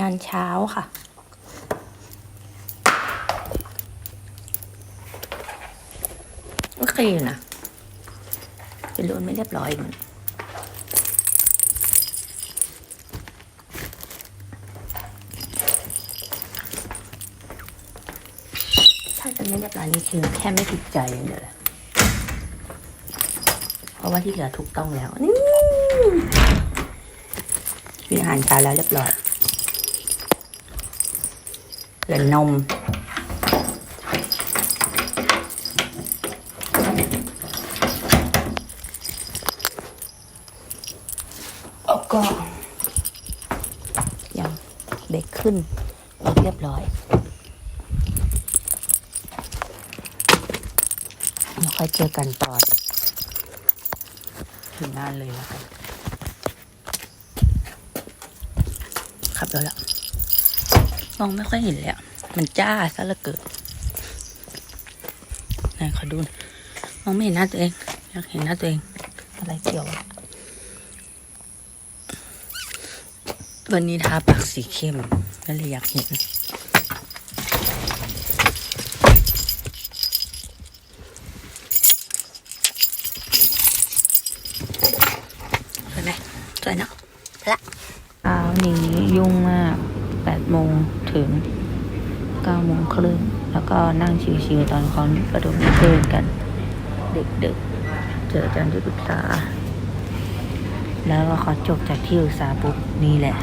งานเช้าค่ะ โอเคอยู่นะเป็นรูนไม่เรียบร้อยมันถ้าจะไม่เรียบร้อยนี่คือแค่ไม่ถูกใจเดียวแหละเพราะว่าที่เหลือถูกต้องแล้วนี่มีอาหารเช้าแล้วเรียบร้อย เหลือนม แล้วก็ยังเบกขึ้นเรียบร้อยแล้วค่อยเจอกันตอนถึงงานเลยแล้วกันขับแล้ว มองไม่ค่อยเห็นเลยอะมันจ้าซะเหลือเกินไหนขอดูหน่อยมองไม่เห็นหน้าตัวเอง อยากเห็นหน้าตัวเอง อะไรเกี่ยวอะวันนี้ทาปากสีเข้มก็เลยอยากเห็นสวยไหมสวยเนาะพละเช้านี้ยุ่งมาก 8โมงถึง9โมงครึ่งแล้วก็นั่งชิวๆตอนเขาประดมนิเทศกัน เด็กๆ เจออาจารย์ที่ปรึกษา แล้วก็เขาจบจากที่อุตสาปุ๊บนี่แหละ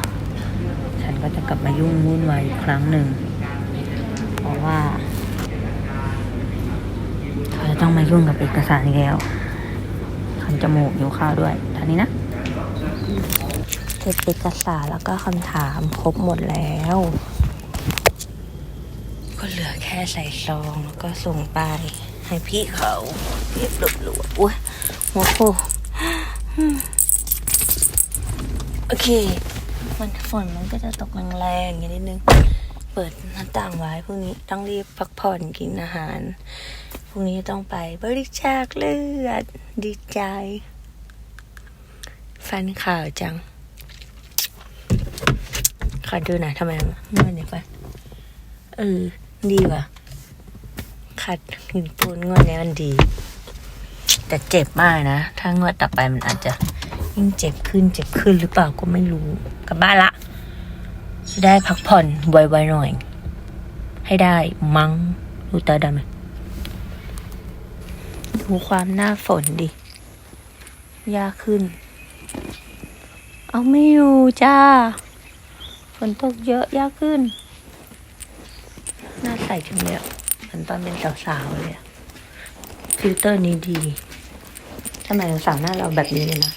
ฉันก็จะกลับมายุ่งวุ่นวายอีกครั้งหนึ่ง เพราะว่าเขาจะต้องมายุ่งกับเอกสารอีกแล้วคันจมูกอยู่ข้าวด้วย ท่านี้นะเก็บเอกสารแล้วก็คำถามครบหมดแล้ว ก็เหลือแค่ใส่ซองแล้วก็ส่งไป ให้พี่เขาเรียบหลุดอุ้ยหัวโคโอเค มันฝนมันก็จะตกแรงๆอย่างนิดนึง เปิดหน้าต่างไว้พรุ่งนี้ต้องรีบพักผ่อนกินอาหารพรุ่งนี้ต้องไปบริจาคเลือด ดีใจ ฟันข่าวจัง ขอดูหน่อยทำไมเมื่อนี้ไปเออ ดีว่ะขัดหินปูนงวดนี้มันดี แต่เจ็บมากนะ ถ้างวดต่อไปมันอาจจะยิ่งเจ็บขึ้นเจ็บขึ้นหรือเปล่าก็ไม่รู้กลับบ้านละ จะได้พักผ่อนไวๆหน่อย ให้ได้มั้งดูตาดำไหมดูความหน้าฝนดิ ยากขึ้น เอาไม่อยู่จ้า นตกเยอะยากขึ้น หน้าใสจังเลยอะเหมือนตอนเป็นสาวๆเลยอะฟิลเตอร์นี้ดีทำไมสาวหน้าเราแบบนี้เลยนะ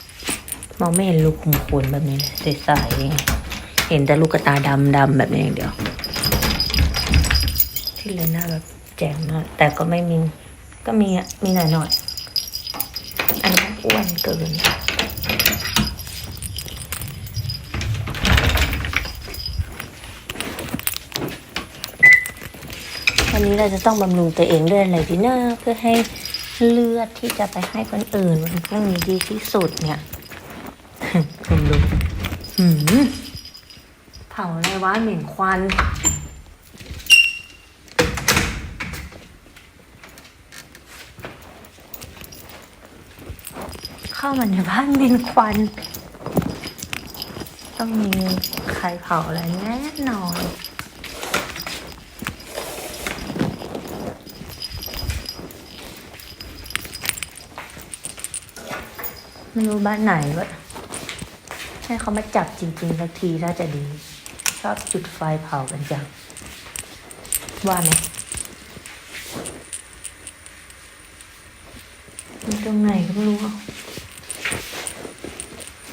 มองไม่เห็นลูกขุมขนแบบนี้เลยใสๆเห็นแต่ลูกกระตาดำๆแบบนี้อย่างเดียว ที่เลยหน้าแบบแจ๋งมากแต่ก็ไม่มี ก็มีอะมีหน่อยหน่อยๆอันนี้อ้วนเกิน วันนี้เราจะต้องบำรุงตัวเองด้วยอะไรดีเนะเพื่อให้เลือดที่จะไปให้คนอื่นมันก็มีดีที่สุดเนี่ยคุณดูหืมเผาอะไรวะเหม็นควันเข้ามาในบ้านเหม็นควัน ต้องมีใครเผาอะไรแน่นอน ไม่รู้บ้านไหนวะให้เขามาจับจริงๆสักทีถ้าจะดี ชอบจุดไฟเผากันจังว่าไหมมันตรงไหนก็ไม่รู้อะ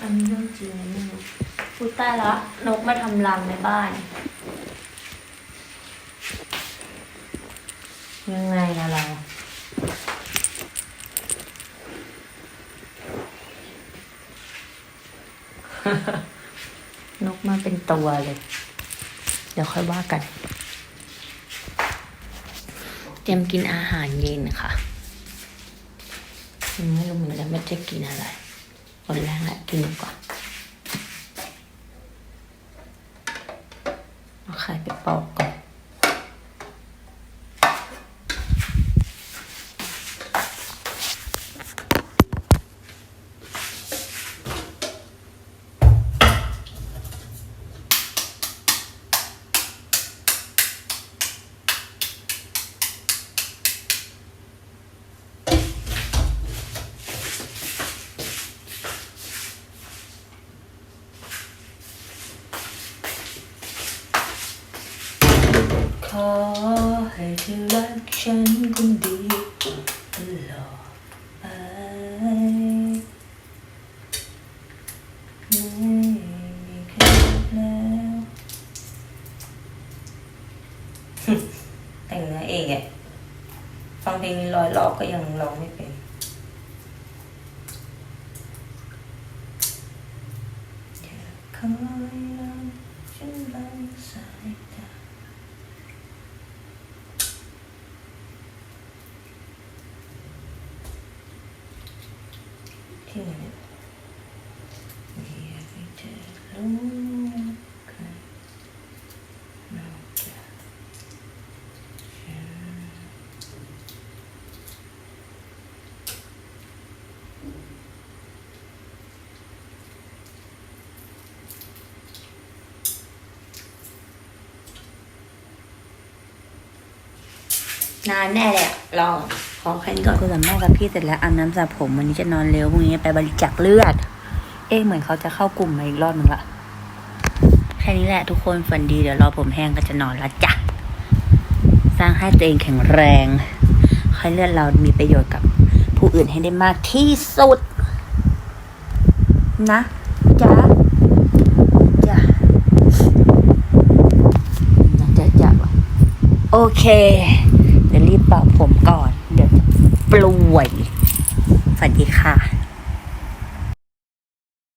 อันนี้เรื่องจริงนไม่รู้พูดใต้ละนกมาทำรังในบ้าน ยังไงนะเรา นกมาเป็นตัวเลย เดี๋ยวค่อยว่ากัน เตรียมกินอาหารเย็นค่ะ ไม่รู้เหมือนกันว่าจะกินอะไรวันแรกแหละกินก่อนเอาไข่ไปปอกก่อน ขอให้ เธอรักฉันคนเดียวตลอดไปไม่มีใครแล้วแต่งเนื้อเองอะฟังเพลงนี้ร้อยรอบก็ยังร้องไม่เป็นอย่าคอยรักฉันบังสายตา ที่ไหนไม่อยากให้เธอรู้ใครนอกจากฉันนานแน่เลยอะลองขอแค่นี้ก่อนคุยกับแม่กับพี่เสร็จแล้วอาบน้ำสระผมวันนี้จะนอนเร็วพรุ่งนี้ไปบริจาคเลือด เอ๊ะเหมือนเขาจะเข้ากลุ่มมาอีกรอบนึงละแค่นี้แหละทุกคนฝันดีเดี๋ยวรอผมแห้งก็จะนอนละจ้ะ สร้างให้ตัวเองแข็งแรงให้เลือดเรามีประโยชน์กับผู้อื่นให้ได้มากที่สุด นะจ๊ะจ้ะนะจ๊ะจ้ะโอเค เดี๋ยวรีบเป่าผมก่อน เดี๋ยวจะปลวยสวัสดีค่ะ